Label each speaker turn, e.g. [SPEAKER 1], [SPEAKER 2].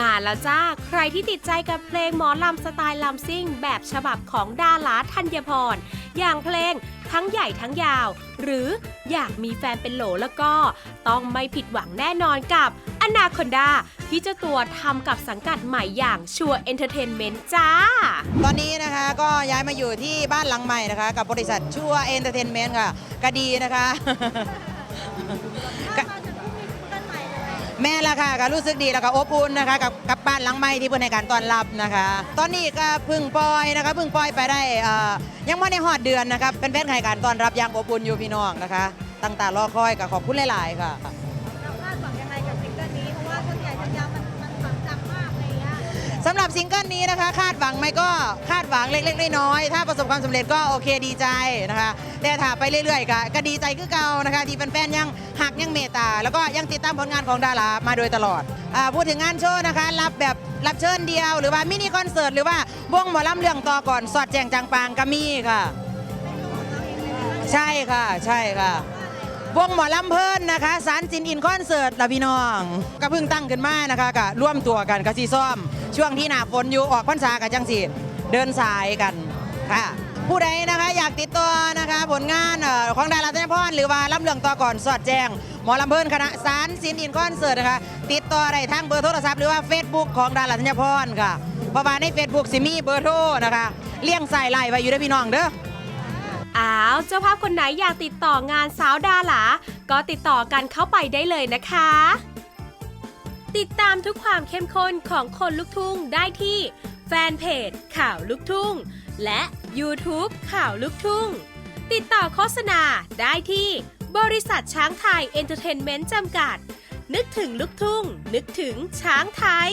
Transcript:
[SPEAKER 1] มาแล้วจ้า ใครที่ติดใจกับเพลงหมอลำสไตล์ลำซิ่ง แบบฉบับของดาราธัญพร อย่างเพลงทั้งใหญ่ทั้งยาว หรืออยากมีแฟนเป็นโหลแล้วก็ ต้องไม่ผิดหวังแน่นอนกับอนาคอนดาที่เจ้าตัวทำกับสังกัดใหม่อย่างชัวเอนเตอร์เทนเมนต์จ้า
[SPEAKER 2] ตอนนี้นะคะก็ย้ายมาอยู่ที่บ้านหลังใหม่นะคะ กับบริษัทชัวเอนเตอร์เทนเมนต์ค่ะก็ดีนะคะ แม่ละค่ะก็รู้สึกดีแล้วก็อบอุ่นนะคะกับกับบ้านหลังใหม่ที่เพื่อนในการต้อนรับนะคะ ตอนนี้ก็พึ่งปล่อยนะคะพึ่งปล่อยไปได้ยังไม่ได้หอดเดือนนะครับเป็นแฟนใครการต้อนรับอย่างอบอุ่นอยู่พี่น้องนะคะตั้งตารอคอยกับขอบคุณหลาย ๆ ค่ะำหรับซิงเกิลนี้นะคะ คาดหวังไหมก็คาดหวังเล็กๆน้อยๆถ้าประสบความสำเร็จก็โอเคดีใจนะคะแต่ถ้าไปเรื่อยๆก็ก็ดีใจคือเก่านะคะ ที่แฟนๆยังหักยังเมตตา แล้วก็ยังติดตามผลงานของดารามาโดยตลอดอาพูดถึงงานโชว์นะคะ รับแบบรับเชิญเดียว หรือว่ามินิคอนเสิร์ตหรือว่าวงหมอลำเรื่องต่อก่อนสอดแจงจางปางก็มีค่ะ ใช่ค่ะ ใช่ค่ะ วงหมอลำเพิ่นนะคะ สารสินอินคอนเสิร์ตละพี่น้องก็เพิ่งตั้งขึ้นมานะคะก็ร่วมตัวกันกับซีซ่อม ช่วงที่หนาฝนอยู่ออกพรรษากับจังสีเดินสายกันค่ะ ผู้ใดนะคะอยากติดต่อนะคะผลงานออของดาราธนพรหรือว่าลำเรื่องต่อก่อนสอดแจ้งหมอลำเพิ่นคณะสารสินอินคอนเสิร์ตนะคะติดต่อได้ทางเบอร์โทรศัพท์หรือว่า Facebook ของดาราธัญพรค่ะเพราะว่าใน Facebook สิมีเบอร์โทรนะคะเลี่ยงสายไล่ไว้อยู่เด้พี่น้องเด้อ
[SPEAKER 1] อ้าวเจ้าภาพคนไหนอยากติดต่องานสาวดาราก็ติดต่อกันเข้าไปได้เลยนะคะ ติดตามทุกความเข้มข้นของคนลุกทุ่งได้ที่ แฟนเพจข่าวลุกทุ่ง และ YouTube ข่าวลุกทุ่ง ติดต่อโฆษณาได้ที่ บริษัทช้างไทยเอนเตอร์เทนเมนต์จำกัด นึกถึงลุกทุ่ง นึกถึงช้างไทย